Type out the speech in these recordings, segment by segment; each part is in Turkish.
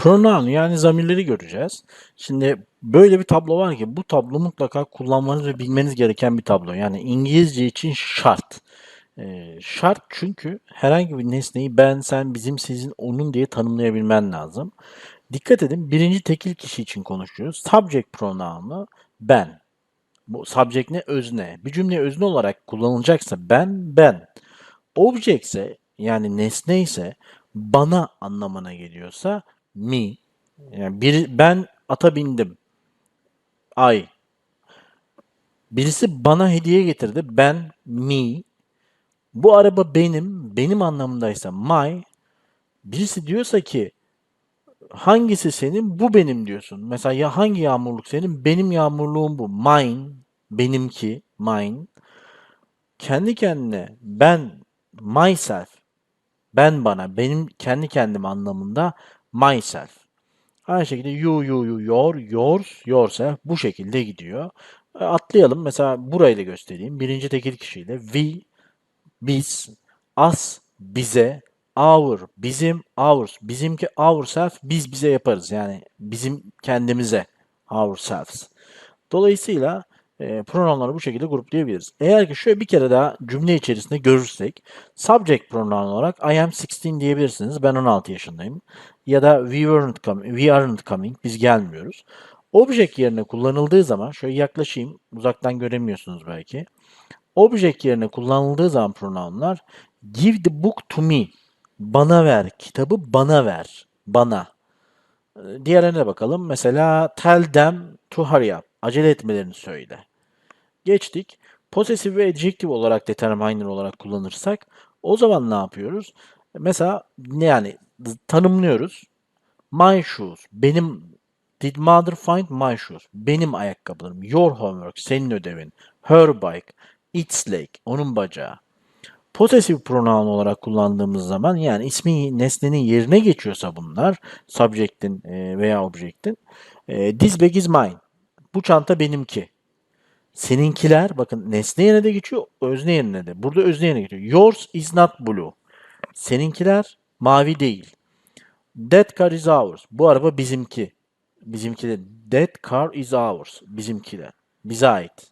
Pronoun yani zamirleri göreceğiz. Şimdi böyle bir tablo var ki bu tablo mutlaka kullanmanız ve bilmeniz gereken bir tablo. Yani İngilizce için şart. Ee, şart çünkü herhangi bir nesneyi ben, sen, bizim, sizin, onun diye tanımlayabilmen lazım. Dikkat edin birinci tekil kişi için konuşuyoruz. Subject pronounu ben. Bu subject ne? Özne. Bir cümle özne olarak kullanılacaksa ben, ben. Object ise yani nesne ise bana anlamına geliyorsa me. Yani bir, ben ata bindim. I. Birisi bana hediye getirdi. Ben, me. Bu araba benim, benim anlamındaysa my. Birisi diyorsa ki hangisi senin? Bu benim diyorsun. Mesela ya hangi yağmurluk senin? Benim yağmurluğum bu. Mine. Benimki. Mine. Kendi kendine ben myself. Ben bana. Benim kendi kendim anlamında myself. Aynı şekilde you, you, you, your, yours, yourself bu şekilde gidiyor. E, Atlayalım. Mesela burayı da göstereyim. Birinci tekil kişiyle we, biz, us, bize, our, bizim, ours, bizimki ourself, biz bize yaparız. Yani bizim kendimize, ourselves. Dolayısıyla e, pronounları bu şekilde gruplayabiliriz. Eğer ki şöyle bir kere daha cümle içerisinde görürsek, subject pronoun olarak I am 16 diyebilirsiniz. Ben 16 yaşındayım. Ya da we weren't coming, we aren't coming, biz gelmiyoruz. Object yerine kullanıldığı zaman, şöyle yaklaşayım, uzaktan göremiyorsunuz belki. Object yerine kullanıldığı zaman pronounlar give the book to me. Bana ver. Kitabı bana ver. Bana. Diğerlerine bakalım. Mesela tell them to hurry up. Acele etmelerini söyle. Geçtik. Possessive ve adjective olarak determiner olarak kullanırsak o zaman ne yapıyoruz? Mesela ne yani tanımlıyoruz. My shoes. Benim Did mother find my shoes? Benim ayakkabılarım. Your homework. Senin ödevin. Her bike. Its leg. Onun bacağı. Possessive pronoun olarak kullandığımız zaman yani ismi nesnenin yerine geçiyorsa bunlar subject'in veya object'in this bag is mine. Bu çanta benimki. Seninkiler bakın nesne yerine de geçiyor, özne yerine de. Burada özne yerine geçiyor. Yours is not blue. Seninkiler mavi değil. That car is ours. Bu araba bizimki. Bizimki de. That car is ours. Bizimki de. Bize ait.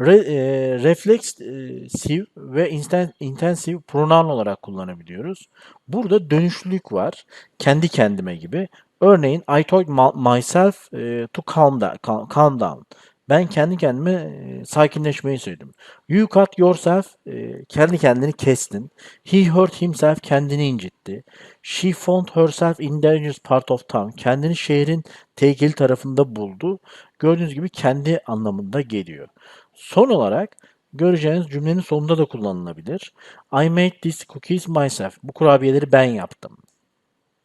Re, e, reflexive ve instan- intensive pronoun olarak kullanabiliyoruz. Burada dönüşlülük var. Kendi kendime gibi. Örneğin I told my- myself e, to calm down, cal- calm down. Ben kendi kendime e, sakinleşmeyi söyledim. You cut yourself, e, kendi kendini kestin. He hurt himself, kendini incitti. She found herself in dangerous part of town. Kendini şehrin tehlikeli tarafında buldu. Gördüğünüz gibi kendi anlamında geliyor. Son olarak göreceğiniz cümlenin sonunda da kullanılabilir. I made these cookies myself. Bu kurabiyeleri ben yaptım.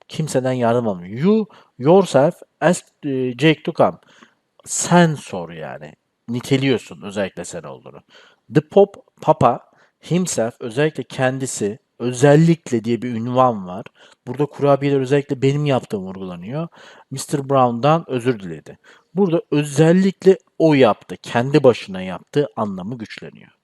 Kimseden yardım almıyor. You yourself asked e, Jake to come. Sen sor yani. Niteliyorsun özellikle sen olduğunu. The Pop, Papa, himself, özellikle kendisi, özellikle diye bir ünvan var. Burada kurabiyeler özellikle benim yaptığım vurgulanıyor. Mr. Brown'dan özür diledi. Burada özellikle o yaptı, kendi başına yaptığı anlamı güçleniyor.